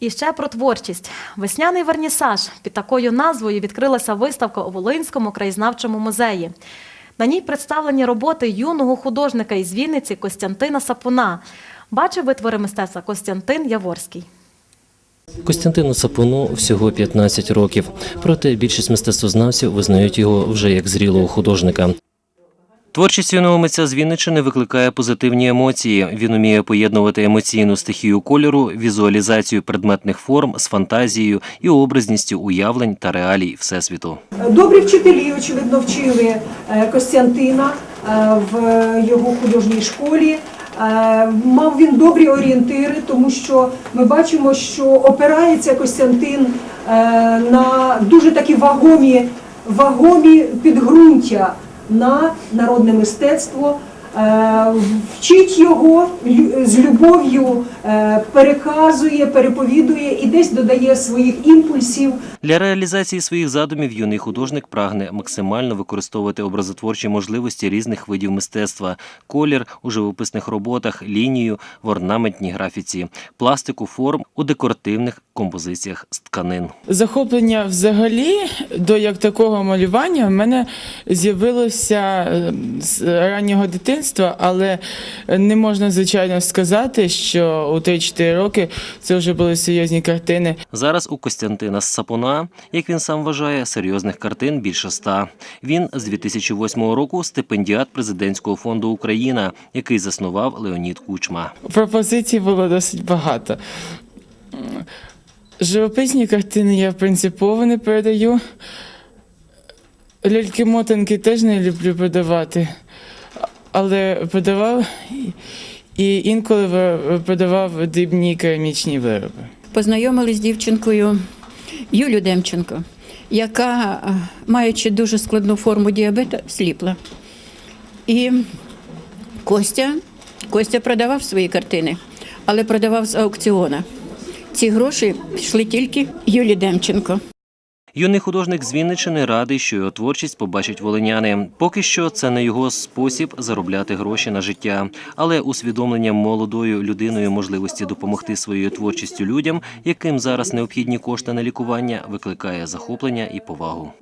І ще про творчість. Весняний вернісаж. Під такою назвою відкрилася виставка у Волинському краєзнавчому музеї. На ній представлені роботи юного художника із Вінниці Костянтина Сапуна. Бачив витвори мистецтва Костянтин Яворський. Костянтину Сапуну всього 15 років. Проте більшість мистецтвознавців визнають його вже як зрілого художника. Творчість юного митця з Вінниччини викликає позитивні емоції. Він уміє поєднувати емоційну стихію кольору, візуалізацію предметних форм з фантазією і образністю уявлень та реалій всесвіту. Добрі вчителі, очевидно, вчили е, Костянтина е, в його художній школі. Е, Мав він добрі орієнтири, тому що ми бачимо, що опирається Костянтин на дуже такі вагомі, вагомі підґрунтя на народне мистецтво. Е, Вчить його з любов'ю, е, переказує, переповідує і десь додає своїх імпульсів. Для реалізації своїх задумів юний художник прагне максимально використовувати образотворчі можливості різних видів мистецтва: колір у живописних роботах, лінію в орнаментній графіці, пластику форм у декоративних композиціях з тканин. Захоплення взагалі до як такого малювання в мене з'явилося е, з раннього дитинства, але не можна звичайно сказати, що у 3-4 роки це вже були серйозні картини. Зараз у Костянтина Сапуна, як він сам вважає, серйозних картин більше ста. Він з 2008 року стипендіат президентського фонду Україна, який заснував Леонід Кучма. Пропозицій було досить багато. Живописні картини я принципово не передаю. Ляльки-мотанки теж не люблю продавати, але продавав і- інколи продавав дрібні керамічні вироби. познайомились з дівчинкою Юлю Демченко, яка, е, маючи дуже складну форму діабету, сліпла. І Костя, Костя продавав свої картини, але продавав з аукціона. Ці гроші пішли тільки Юлі Демченко. Юний художник з Вінниччини радий, що його творчість побачать волиняни. Поки що це не його спосіб заробляти гроші на життя, але усвідомлення молодою людиною можливості допомогти своєю творчістю людям, яким зараз необхідні кошти на лікування, викликає захоплення і повагу.